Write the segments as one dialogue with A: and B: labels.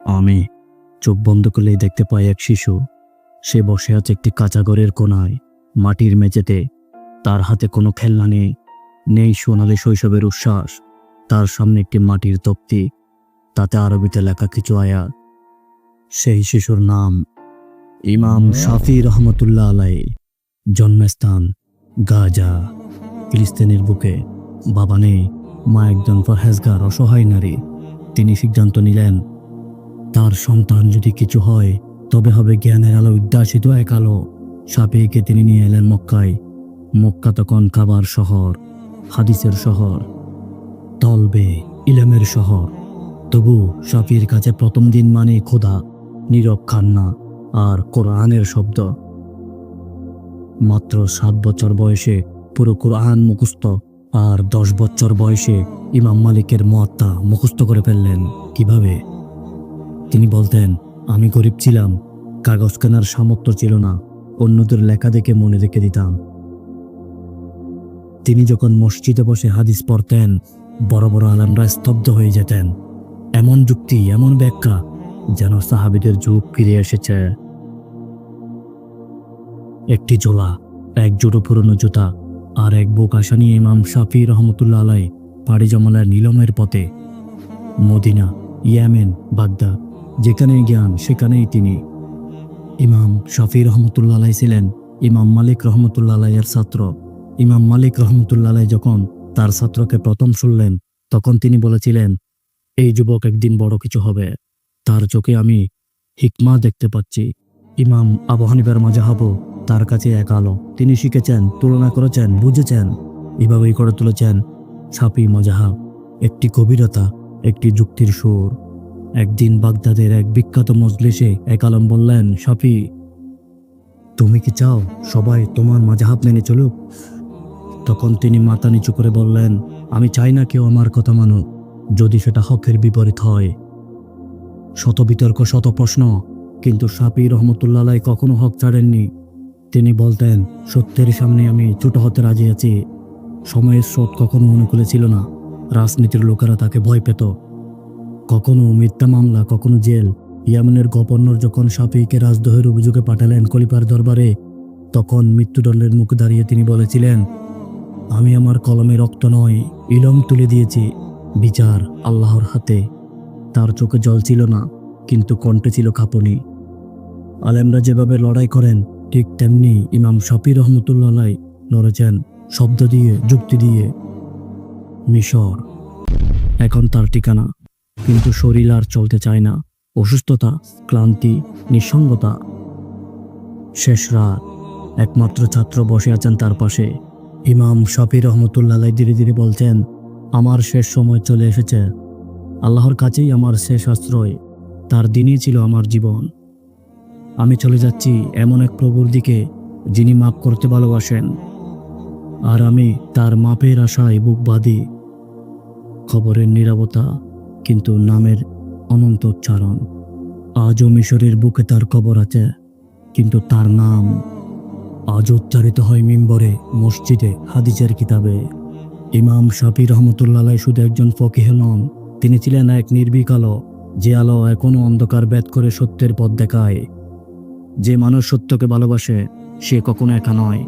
A: আমি চোখ বন্ধ করলেই দেখতে পাই এক শিশু। সে বসে আছে একটি কাঁচা ঘরের কোনায়। মাটির মেঝেতে তার হাতে কোনো খেলনা নেই নেই সোনালি শৈশবের উচ্ছ্বাস। তার সামনে একটি মাটির তপ্তি তাতে আরবিতে লেখা কিছু আয়াত। সেই শিশুর নাম ইমাম শাফি রহমতুল্লাহ আলাই জন্মস্থান গাজা, ফিলিস্তিনের বুকে। বাবা নেই, মা একজন ফরহেজগার অসহায় নারী। তিনি সিদ্ধান্ত নিলেন, তার সন্তান যদি কিছু হয়, তবে হবে জ্ঞানের আলো উদ্যাসিত এক আলো। সাপেকে তিনি নিয়ে এলেন মক্কায়। মক্কা তখন কাবার শহর, হাদিসের শহর, তলবে ইলামের শহর। তবু সাফির কাছে প্রথম দিন মানে খোদা, নীরব কান্না আর কোরআনের শব্দ। মাত্র সাত বছর বয়সে পুরো কোরআন মুখস্থ আর দশ বছর বয়সে ইমাম মালিকের মহাত্মা মুখস্থ করে ফেললেন। কীভাবে? তিনি বলতেন, আমি গরিব ছিলাম, কাগজ কেনার সামর্থ্য ছিল না, অন্যদের লেখা দেখে মনে রেখে দিতাম। তিনি যখন মসজিদে বসে হাদিস পড়তেন, বড় বড় আলামরা স্তব্ধ হয়ে যেতেন। এমন যুক্তি, এমন ব্যাখ্যা যেন সাহাবিদের যুগ ফিরে এসেছে। একটি জোলা, এক জোড়ো পুরনো জুতা আর এক বুক আশা নিয়ে ইমাম শাফি রহমতুল্লাহ আলাই পাড়ি জমালের নীলমের পথে। মদিনা, ইয়ামেন, বাগদা, যেখানে জ্ঞান, সেখানেই তিনি। ইমাম শফি রহমতুল্লাহ আলাই ছিলেন ইমাম মালিক রহমতুল্লাহ আলাইয়ের ছাত্র। ইমাম মালিক রহমতুল্লাহ আলাই যখন তার ছাত্রকে প্রথম শুনলেন, তখন তিনি বলেছিলেন, এই যুবক একদিন বড় কিছু হবে। তার চোখে আমি হিকমা দেখতে পাচ্ছি। ইমাম আবু হানিফার মাজাহাবু তার কাছে এক আলো। তিনি শিখেছেন, তুলনা করেছেন, বুঝেছেন। এভাবেই করে তুলেছেন সাপি মজাহাব। একটি গভীরতা, একটি যুক্তির সুর। একদিন বাগদাদের এক বিখ্যাত মজলিসে এক আলম বললেন, সাফি, তুমি কি চাও সবাই তোমার মাজাহাব মেনে চলুক? তখন তিনি মাথা নিচু করে বললেন, আমি চাই না কেউ আমার কথা মানুক, যদি সেটা হকের বিপরীত হয়। শত বিতর্ক শত প্রশ্ন কিন্তু সাপি রহমতুল্লাহ কখনো হক ছাড়েননি। তিনি বলতেন, সত্যের সামনে আমি ছোট হতে রাজি আছি। সময়ের স্রোত কখনো অনুকূলে ছিল না। রাজনীতির লোকেরা তাকে ভয় পেত। কখনো মিথ্যা মামলা, কখনো জেল। ইয়ামেনের গভর্নর যখন সাফিকে রাজদ্রোহের অভিযোগে পাঠালেন কলিপার দরবারে, তখন মৃত্যুদণ্ডের মুখে দাঁড়িয়ে তিনি বলেছিলেন, আমি আমার কলমে রক্ত নয়, ইলম তুলে দিয়েছি। বিচার আল্লাহর হাতে। তার চোখে জল ছিল না, কিন্তু কণ্ঠে ছিল কাঁপুনি আলেমরা যেভাবে লড়াই করেন ঠিক তেমনি ইমাম শফি রহমতুল্লাহ লড়েছেন শব্দ দিয়ে, যুক্তি দিয়ে। মিশর। এখন তার ঠিকানা। কিন্তু শরীর আর চলতে চায় না। অসুস্থতা, ক্লান্তি, নিঃসঙ্গতা। শেষ রাত। একমাত্র ছাত্র বসে আছেন তার পাশে। ইমাম শফি রহমতুল্লাহ ধীরে ধীরে বলছেন, আমার শেষ সময় চলে এসেছে। আল্লাহর কাছেই আমার শেষ আশ্রয়। তার দিনই ছিল আমার জীবন। আমি চলে যাচ্ছি এমন এক প্রভুর দিকে, যিনি মাপ করতে ভালোবাসেন। আর আমি তার মাপের আশায় বুক বাঁধি। খবরের নীরবতা, কিন্তু নামের অনন্ত উচ্চারণ। আজও মিশরের বুকে তার কবর আছে, কিন্তু তার নাম আজ উচ্চারিত হয় মিম্বরে, মসজিদে হাদিজের কিতাবে। ইমাম শাফি রহমতুল্লাহ শুধু একজন ফকিহ নন, তিনি ছিলেন এক নির্ভীক আলো যে আলো এখনও অন্ধকার ব্যাত করে সত্যের পথ দেখায়। যে মানুষ সত্যকে ভালোবাসে, সে কখনো একা নয়।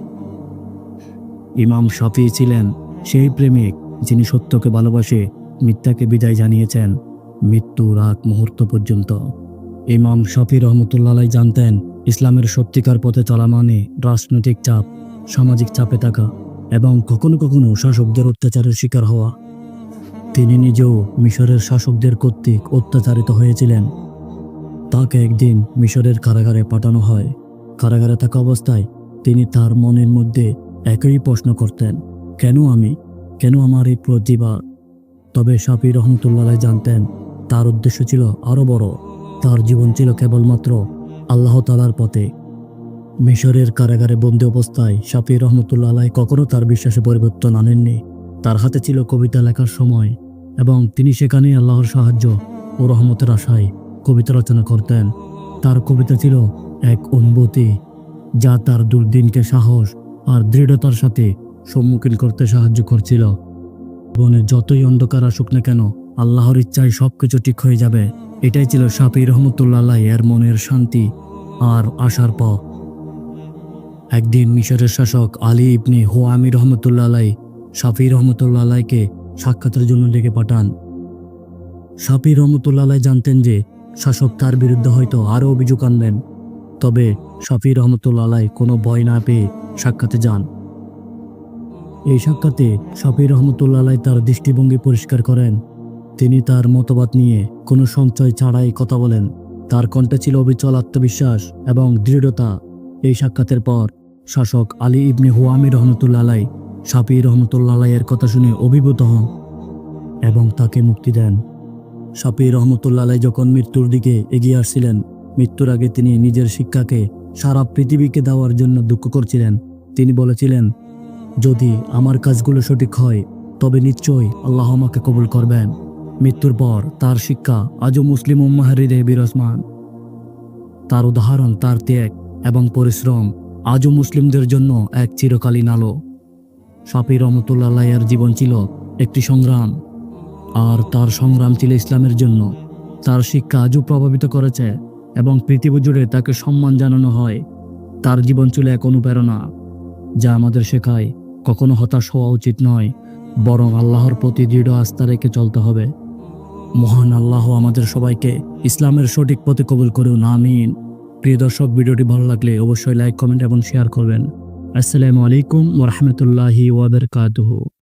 A: ইমাম শাফি ছিলেন সেই প্রেমিক যিনি সত্যকে ভালোবাসে, মিথ্যাকে বিদায় জানিয়েছেন মৃত্যুর আগ মুহূর্ত পর্যন্ত। ইমাম শফি রহমতুল্লাহ জানতেন, ইসলামের সত্যিকার পথে চলা মানে রাজনৈতিক চাপ, সামাজিক চাপে থাকা এবং কখনো কখনো শাসকদের অত্যাচারের শিকার হওয়া। তিনি নিজেও মিশরের শাসকদের কর্তৃক অত্যাচারিত হয়েছিলেন। তাকে একদিন মিশরের কারাগারে পাঠানো হয়। কারাগারে থাকা অবস্থায় তিনি তার মনের মধ্যে একই প্রশ্ন করতেন, কেন আমি? কেন আমার এই প্রতিভা? তবে শাফি রহমতুল্লাহ জানতেন, তার উদ্দেশ্য ছিল আরও বড়। তার জীবন ছিল কেবলমাত্র আল্লাহ তালার পথে। মিশরের কারাগারে বন্দি অবস্থায় শাফি রহমতুল্লাহ আলাই কখনো তার বিশ্বাসে পরিবর্তন আনেননি। তার হাতে ছিল কবিতা লেখার সময় এবং তিনি সেখানেই আল্লাহর সাহায্য ও রহমতের আশায় কবিতা রচনা করতেন। তার কবিতা ছিল এক অনুভূতি, যা তার দুর্দিনকে সাহস আর দৃঢ়তার সাথে সম্মুখীন করতে সাহায্য করছিল। জীবনে যতই অন্ধকার আসুক না কেন, আল্লাহর ইচ্ছায় সবকিছু ঠিক হয়ে যাবে। এটাই ছিল শাফি রহমতুল্লাহ এর মনের শান্তি আর আশার পথ। একদিন মিশরের শাসক আলী ইবনে হোয়ামি রহমতুল্লাহ শাফি রহমতুল্লাহ আলাইকে সাক্ষাতের জন্য ডেকে পাঠান। শাফি রহমতুল্লাহ জানতেন যে শাসক তার বিরুদ্ধে হয়তো আরও অভিযোগ আনবেন। তবে শাফি রহমতুল্লাহ কোনো ভয় না পেয়ে সাক্ষাতে যান। এই সাক্ষাতে শাফি রহমতুল্লাহ তার দৃষ্টিভঙ্গি পরিষ্কার করেন। তিনি তার মতবাদ নিয়ে কোনো সঞ্চয় ছাড়াই কথা বলেন। তার কণ্ঠে ছিল অবিচল আত্মবিশ্বাস এবং দৃঢ়তা। এই সাক্ষাতের পর শাসক আলী ইবনে হুয়ামি রহমতুল্লাহ শাফি রহমতুল্লাহ আলাইয়ের কথা শুনে অভিভূত হন এবং তাকে মুক্তি দেন। শাফি রহমতুল্লাহ যখন মৃত্যুর দিকে এগিয়ে আসছিলেন, মৃত্যুর আগে তিনি নিজের শিক্ষাকে সারা পৃথিবীকে দেওয়ার জন্য দুঃখ করছিলেন। তিনি বলেছিলেন, যদি আমার কাজগুলো সঠিক হয়, তবে নিশ্চয়ই আল্লাহ আমাকে কবুল করবেন। মৃত্যুর পর তার শিক্ষা আজও মুসলিম উম্মাহারিদে বিরাজমান। তার উদাহরণ, তার ত্যাগ এবং পরিশ্রম আজও মুসলিমদের জন্য এক চিরকালীন আলো। শাফি রহমতুল্লাহ জীবন ছিল একটি সংগ্রাম। আর তার সংগ্রাম ছিল ইসলামের জন্য। তার শিক্ষা আজও প্রভাবিত করেছে এবং পৃথিবী জুড়ে তাকে সম্মান জানানো হয়। তার জীবন ছিল এক অনুপ্রেরণা, যা আমাদের শেখায় কখনো হতাশ হওয়া উচিত নয়, বরং আল্লাহর প্রতি দৃঢ় আস্থা রেখে চলতে হবে। মহান আল্লাহ আমাদের সবাইকে ইসলামের সঠিক পথে কবুল করুন, আমিন। প্রিয় দর্শক, ভিডিওটি ভালো লাগলে অবশ্যই লাইক, কমেন্ট এবং শেয়ার করবেন। আসসালামু আলাইকুম ওরহমতুল্লাহি ওয়াবারকাতুহু